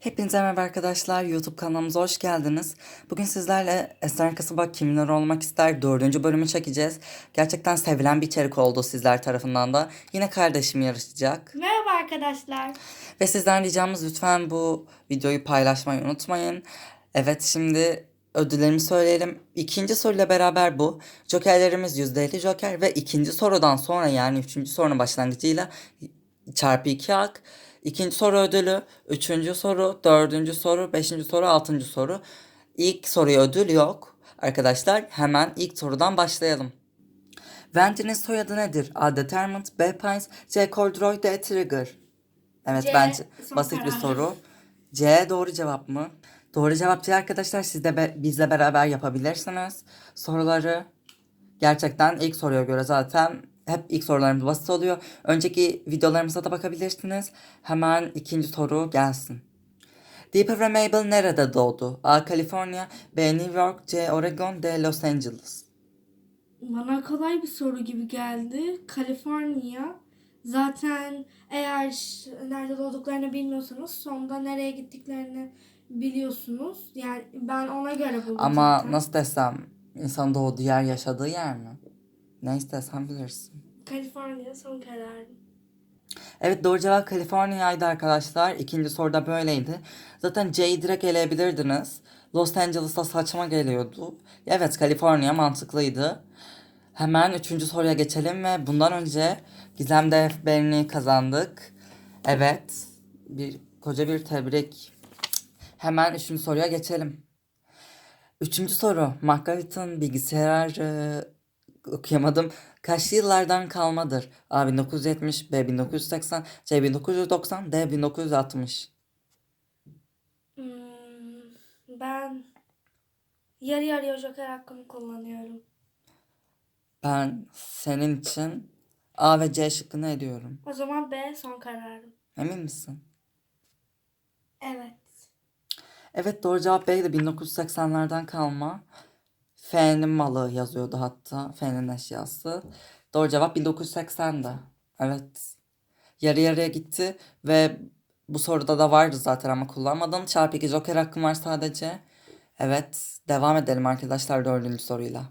Hepinize merhaba arkadaşlar. YouTube kanalımıza hoş geldiniz. Bugün sizlerle Esen Kasaba Kimler Olmak ister dördüncü bölümü çekeceğiz. Gerçekten sevilen bir içerik oldu sizler tarafından da. Yine kardeşim yarışacak. Merhaba arkadaşlar. Ve sizden ricamız lütfen bu videoyu paylaşmayı unutmayın. Evet şimdi ödüllerimi söyleyelim. İkinci soruyla beraber bu. Jokerlerimiz %50 joker ve ikinci sorudan sonra yani üçüncü sorunun başlangıcıyla çarpı 2 hak. İkinci soru ödülü, üçüncü soru, dördüncü soru, beşinci soru, altıncı soru. İlk soruya ödül yok. Arkadaşlar hemen ilk sorudan başlayalım. Venti'nin soyadı nedir? A. Determined, B. Pines, C. Corduroy, D. Trigger. Evet C, bence basit bir soru. C doğru cevap mı? Doğru cevap C arkadaşlar. Siz de be- bizle beraber yapabilirsiniz. Soruları gerçekten ilk soruya göre zaten hep ilk sorularımız basit oluyor. Önceki videolarımıza da bakabilirsiniz. Hemen ikinci soru gelsin. Deeper ve Mabel nerede doğdu? A. Kaliforniya, B. New York, C. Oregon, D. Los Angeles. Bana kolay bir soru gibi geldi. Kaliforniya. Zaten eğer nerede doğduklarını bilmiyorsanız sonunda nereye gittiklerini biliyorsunuz. Yani ben ona göre buldum Ama zaten. nasıl desem insan doğduğu yer yaşadığı yer mi? Ne istesen bilirsin. Kaliforniya son kararım. Evet doğru cevap Kaliforniya'ydı arkadaşlar. İkinci soruda böyleydi. Zaten C'yi direkt eleyebilirdiniz. Los Angeles'ta saçma geliyordu. Evet Kaliforniya mantıklıydı. Hemen üçüncü soruya geçelim ve bundan önce Gizem Defberini kazandık. Evet bir koca bir tebrik. Hemen üçüncü soruya geçelim. Üçüncü soru. Margaret'ın bilgisayarı okuyamadım. Kaçlı yıllardan kalmadır? A 1970, B 1980, C 1990, D 1960. Hmm, ben yarı yarıya joker hakkımı kullanıyorum. Ben senin için A ve C şıkkını ediyorum. O zaman B son kararım. Emin misin? Evet. Evet doğru cevap B'ydi. 1980'lerden kalma. F'nin malı yazıyordu hatta. F'nin eşyası. Doğru cevap 1980'de. Evet. Yarı yarıya gitti ve bu soruda da vardı zaten ama kullanmadım. Çarpı 2 joker hakkım var sadece. Evet. Devam edelim arkadaşlar dördüncü soruyla.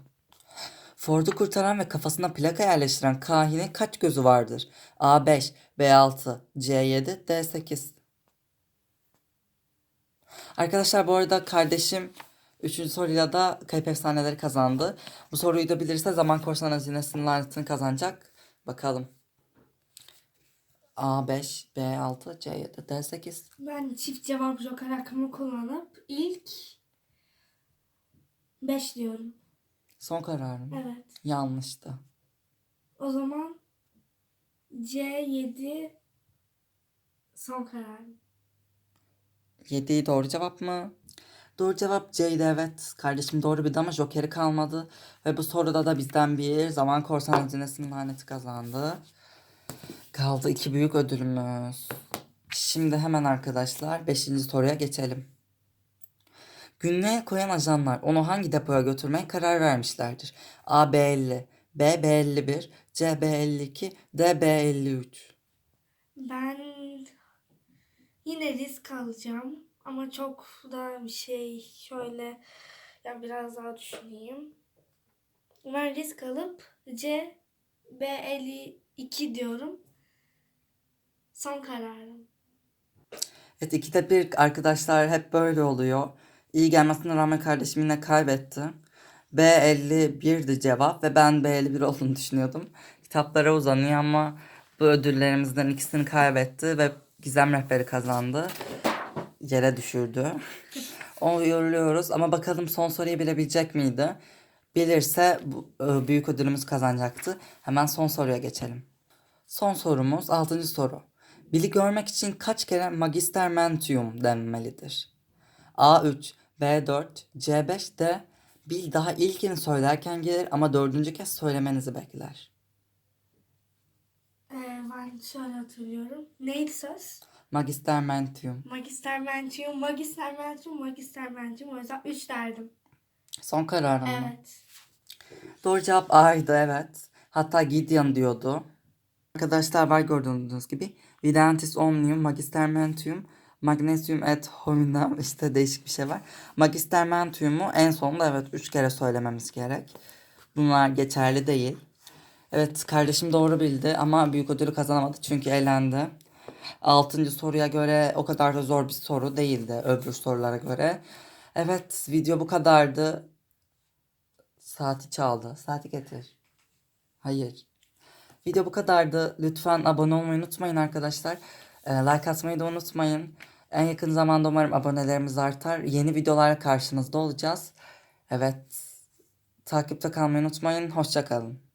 Ford'u kurtaran ve kafasına plaka yerleştiren kahinin kaç gözü vardır? A5, B6, C7, D8. Arkadaşlar bu arada kardeşim 3. soruyla da kayıp efsaneleri kazandı. Bu soruyu da bilirse zaman korsan hazinesinin lanetini kazanacak. Bakalım. A5, B6, C7, D8. Ben çift cevap joker hakkımı kullanıp ilk 5 diyorum. Son kararım. Evet. Yanlıştı. O zaman C7 son kararım. 7 doğru cevap mı? Doğru cevap C'ydi evet. Kardeşim doğru bildi ama jokeri kalmadı. Ve bu soruda da bizden bir zaman korsan hazinesinin laneti kazandı. Kaldı iki büyük ödülümüz. Şimdi hemen arkadaşlar 5. soruya geçelim. Günlüğe koyan ajanlar onu hangi depoya götürmeye karar vermişlerdir? A B50, B B51, C B52, D B53. Ben yine risk alacağım ama çok da bir şey şöyle ya biraz daha düşüneyim. Ben risk alıp C B52 diyorum. Son kararım. Evet ikide bir arkadaşlar hep böyle oluyor. İyi gelmesine rağmen kardeşim yine kaybetti. B51'di cevap ve ben B51 olduğunu düşünüyordum. Kitaplara uzanıyor ama bu ödüllerimizden ikisini kaybetti ve Gizem rehberi kazandı. Yere düşürdü. Onu yoruluyoruz ama bakalım son soruyu bilebilecek miydi? Bilirse e, büyük ödülümüz kazanacaktı. Hemen son soruya geçelim. Son sorumuz 6. soru. Bili görmek için kaç kere Magister Mentium denmelidir? A3, B4, C5 de Bil daha ilkini söylerken gelir ama dördüncü kez söylemenizi bekler. Ee, ben şöyle hatırlıyorum. Neydi söz? Magister Mentium. Magister Mentium, Magister Mentium, Magister Mentium. O yüzden 3 derdim. Son kararım mı? Evet. Doğru cevap A'ydı evet. Hatta Gideon diyordu. Arkadaşlar var gördüğünüz gibi. Videntis Omnium, Magister Mentium, Magnezyum et hominum işte değişik bir şey var. Magister mentumu en sonunda evet 3 kere söylememiz gerek. Bunlar geçerli değil. Evet kardeşim doğru bildi ama büyük ödülü kazanamadı çünkü eğlendi. Altıncı soruya göre o kadar da zor bir soru değildi öbür sorulara göre. Evet video bu kadardı. Saati çaldı. Saati getir. Hayır. Video bu kadardı. Lütfen abone olmayı unutmayın arkadaşlar. Ee, like atmayı da unutmayın. En yakın zamanda umarım abonelerimiz artar. Yeni videolarla karşınızda olacağız. Evet. Takipte kalmayı unutmayın. Hoşça kalın.